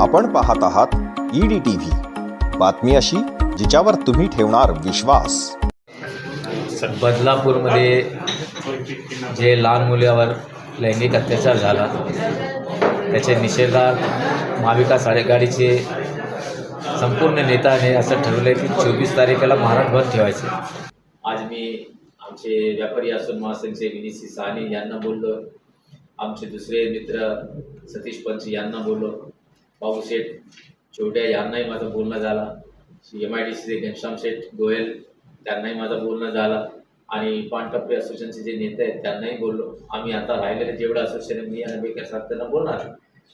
आपण पाहत आहात ईडी टी बातमी अशी जिच्यावर तुम्ही ठेवणार विश्वास. बदलापूरमध्ये जे लहान मुलावर लैंगिक अत्याचार झाला त्याच्या निषेधार्थ महाविकास आघाडीचे संपूर्ण नेत्याने असं ठरवलं की चोवीस तारखेला महाराष्ट्र बंद ठेवायचे. आज मी आमचे व्यापारी असून महासंघचे विनीसी साहनी यांना बोललो. आमचे दुसरे मित्र सतीश पंच यांना बोललो. बाबूशेठ छोट्या यांनाही माझं बोलणं झालं. एम आय डी सीचे घनश्याम शेठ गोयल त्यांनाही माझं बोलणं झालं. आणि पानटप्पे असोसिएशनचे जे नेते आहेत त्यांनाही बोललो. आम्ही आता राहिलेले जेवढं असोसिएशन मी आणि बेकर साहेब त्यांना बोलणार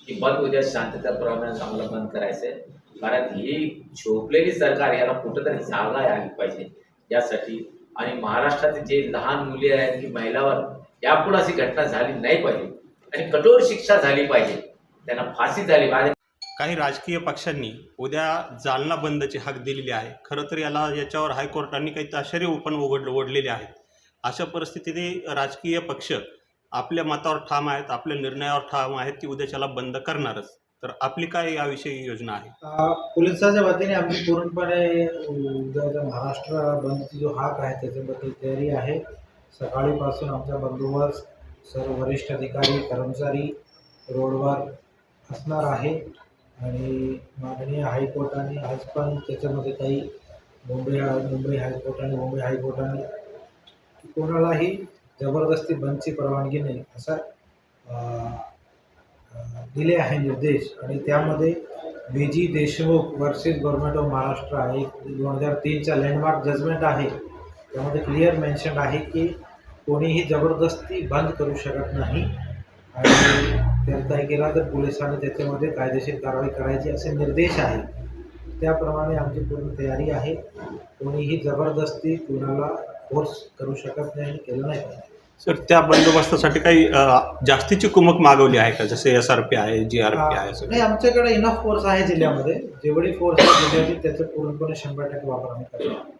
की बंद उद्या शांतताप्रमाणे आम्हाला बंद करायचं आहे. कारण ही झोपलेली सरकार याला कुठंतरी जागा आली पाहिजे. यासाठी आणि महाराष्ट्रातील जे लहान मुले आहेत की महिलावर यापुढे अशी घटना झाली नाही पाहिजे. आणि कठोर शिक्षा झाली पाहिजे. त्यांना फाशी झाली पाहिजे. काही राजकीय पक्षांनी उद्या जालना बंदची हाक दिलेली आहे. खरं तर याला याच्यावर हायकोर्टाने काही ताशेरे पण उघड ओढलेले आहेत. अशा परिस्थितीत राजकीय पक्ष आपल्या मतावर ठाम आहेत आपल्या निर्णयावर ठाम आहेत की उद्याच्याला बंद करणारच. तर आपली काय याविषयी योजना आहे? पोलिसाच्या वतीने आमची पूर्णपणे महाराष्ट्र बंदची जो हाक आहे त्याच्याबद्दल तयारी आहे. सकाळीपासून आमचा बंदोबस्त सर्व वरिष्ठ अधिकारी कर्मचारी रोडवर असणार आहे. आणि माननीय हायकोर्टाने आज पण त्याच्यामध्ये काही मुंबई मुंबई हायकोर्टाने मुंबई हायकोर्टाने कोणालाही जबरदस्ती बंदची परवानगी नाही असा दिले आहे निर्देश. आणि त्यामध्ये B G Deshmukh versus government of Maharashtra आहे. दोन हजार तीनचा लँडमार्क जजमेंट आहे. त्यामध्ये क्लिअर मेन्शन आहे की कोणीही जबरदस्ती बंद करू शकत नाही. आणि त्यात काही केला तर पोलिसांनी त्याच्यामध्ये कायदेशीर कारवाई करायची असे निर्देश आहे त्याप्रमाणे आमची पूर्ण तयारी आहे. कोणीही जबरदस्ती कुणाला फोर्स करू शकत नाही आणि केलं नाही सर त्या बंदोबस्तासाठी काही जास्तीची कुमक मागवली आहे का? जसे एस आर पी आहे जी आर पी आहे नाही आमच्याकडे इनफ फोर्स आहे जिल्ह्यामध्ये. जेवढी फोर्स आहे जिल्ह्याची त्याचा पूर्णपणे शंभर टक्के वापर आम्ही करतो.